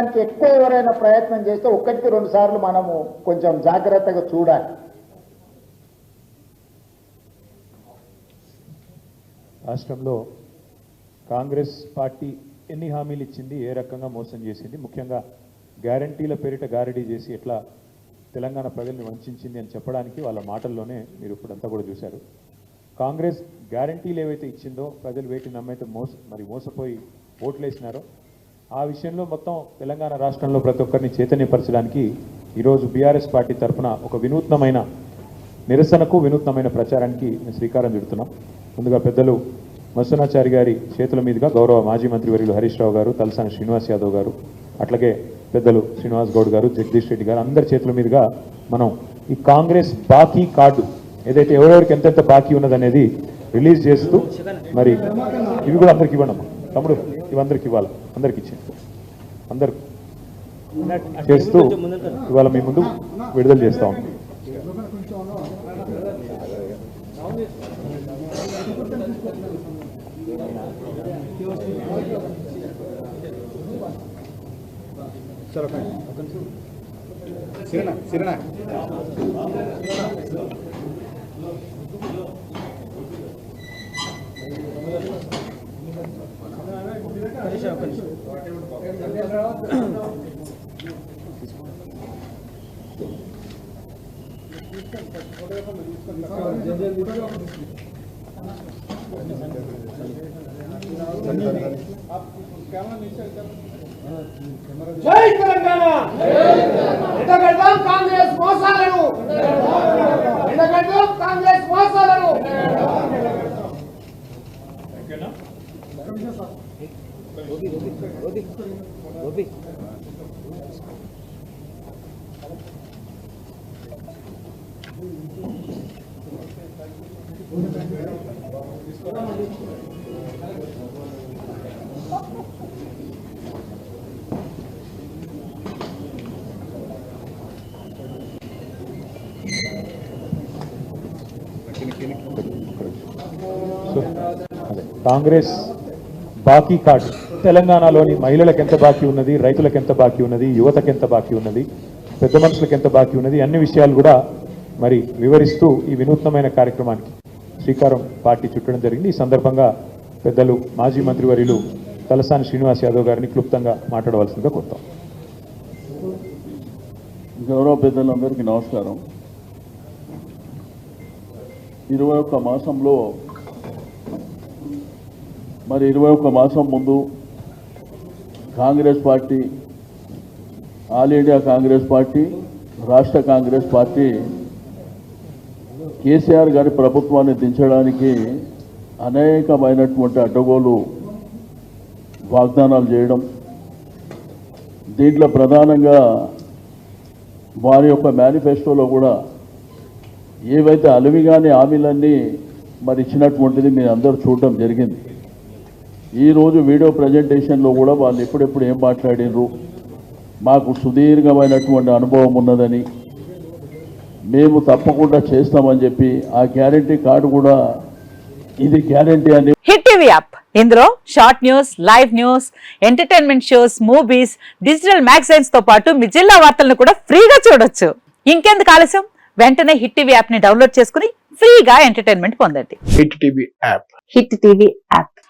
దానికి ఎక్కువ ఎవరైనా ప్రయత్నం చేస్తే ఒకటికి రెండు సార్లు మనము కొంచెం జాగ్రత్తగా చూడాలి. రాష్ట్రంలో కాంగ్రెస్ పార్టీ ఎన్ని హామీలు ఇచ్చింది ఏ రకంగా మోసం చేసింది ముఖ్యంగా గ్యారంటీల పేరిట గారడీ చేసి ఎట్లా తెలంగాణ ప్రజల్ని వంచింది అని చెప్పడానికి వాళ్ళ మాటల్లోనే మీరు ఇప్పుడంతా కూడా చూశారు. కాంగ్రెస్ గ్యారంటీలు ఏవైతే ఇచ్చిందో ప్రజలు వేటి నమ్మైతే మోస మరి మోసపోయి ఓట్లు వేసినారో ఆ విషయంలో మొత్తం తెలంగాణ రాష్ట్రంలో ప్రతి ఒక్కరిని చైతన్యపరచడానికి ఈరోజు బీఆర్ఎస్ పార్టీ తరఫున ఒక వినూత్నమైన నిరసనకు వినూత్నమైన ప్రచారానికి మేము శ్రీకారం చుడుతున్నాం. ముందుగా పెద్దలు మత్స్యనాచారి గారి చేతుల మీదుగా గౌరవ మాజీ మంత్రి వర్యులు హరీష్ రావు గారు తలసాని శ్రీనివాస్ యాదవ్ గారు అట్లాగే పెద్దలు శ్రీనివాస్ గౌడ్ గారు జగదీష్ రెడ్డి గారు అందరి చేతుల మీదుగా మనం ఈ కాంగ్రెస్ బాకీ కార్డు ఏదైతే ఎవరెవరికి ఎంతెంత బాకీ ఉన్నదనేది రిలీజ్ చేస్తూ మరి ఇవి కూడా అందరికి ఇవ్వండి తమ్ముడు. ఇవి అందరికి ఇవ్వాలి. అందరికి ఇచ్చింది అందరు చేస్తూ ఇవాళ మీ ముందు విడుదల చేస్తా ఉన్నాం. జై తెలంగాణ ఎండగడదాం కాంగ్రెస్ మోసాలను ఎండగడదాం కాంగ్రెస్ కాంగ్రెస్ బాకీ కార్డు. తెలంగాణలోని మహిళలకు ఎంత బాకీ ఉన్నది రైతులకు ఎంత బాకీ ఉన్నది యువతకు ఎంత బాకీ ఉన్నది పెద్ద మనుషులకు ఎంత బాకీ ఉన్నది అన్ని విషయాలు కూడా మరి వివరిస్తూ ఈ వినూత్నమైన కార్యక్రమానికి శ్రీకారం పార్టీ చుట్టడం జరిగింది. ఈ సందర్భంగా పెద్దలు మాజీ మంత్రివర్యులు తలసాని శ్రీనివాస్ యాదవ్ గారిని క్లుప్తంగా మాట్లాడవలసిందిగా కోరుతాం. గౌరవ పెద్దలందరికీ నమస్కారం. ఇరవై ఒక్క మాసంలో మరి ఇరవై ఒక్క మాసం ముందు Congress party all India Congress party రాష్ట్ర కాంగ్రెస్ పార్టీ కేసీఆర్ గారి ప్రభుత్వాన్ని దించడానికి అనేకమైనటువంటి అడ్డగోలు వాగ్దానాలు చేయడం దీంట్లో ప్రధానంగా వారి యొక్క మేనిఫెస్టోలో కూడా ఏవైతే అలవిగాని హామీలన్నీ మరి ఇచ్చినటువంటిది మీరు అందరూ చూడటం జరిగింది. ఈరోజు వీడియో ప్రజెంటేషన్లో కూడా వాళ్ళు ఎప్పుడెప్పుడు ఏం మాట్లాడినరు మాకు సుదీర్ఘమైనటువంటి అనుభవం ఉన్నదని మేము తప్పకుండా చేస్తామని చెప్పి ఆ గ్యారంటీ కార్డు కూడా ఇది గ్యారంటీ అని హిట్ టీవీ యాప్. ఇందులో short news live news entertainment shows movies digital మ్యాగజైన్స్తో పాటు మీ జిల్లా వార్తలను కూడా ఫ్రీగా చూడొచ్చు. ఇంకెందుకు ఆలస్యం? వెంటనే హిట్ టీవీ యాప్ని డౌన్లోడ్ చేసుకుని ఫ్రీగా ఎంటర్టైన్మెంట్ పొందండి. Hit TV app. Hit TV app.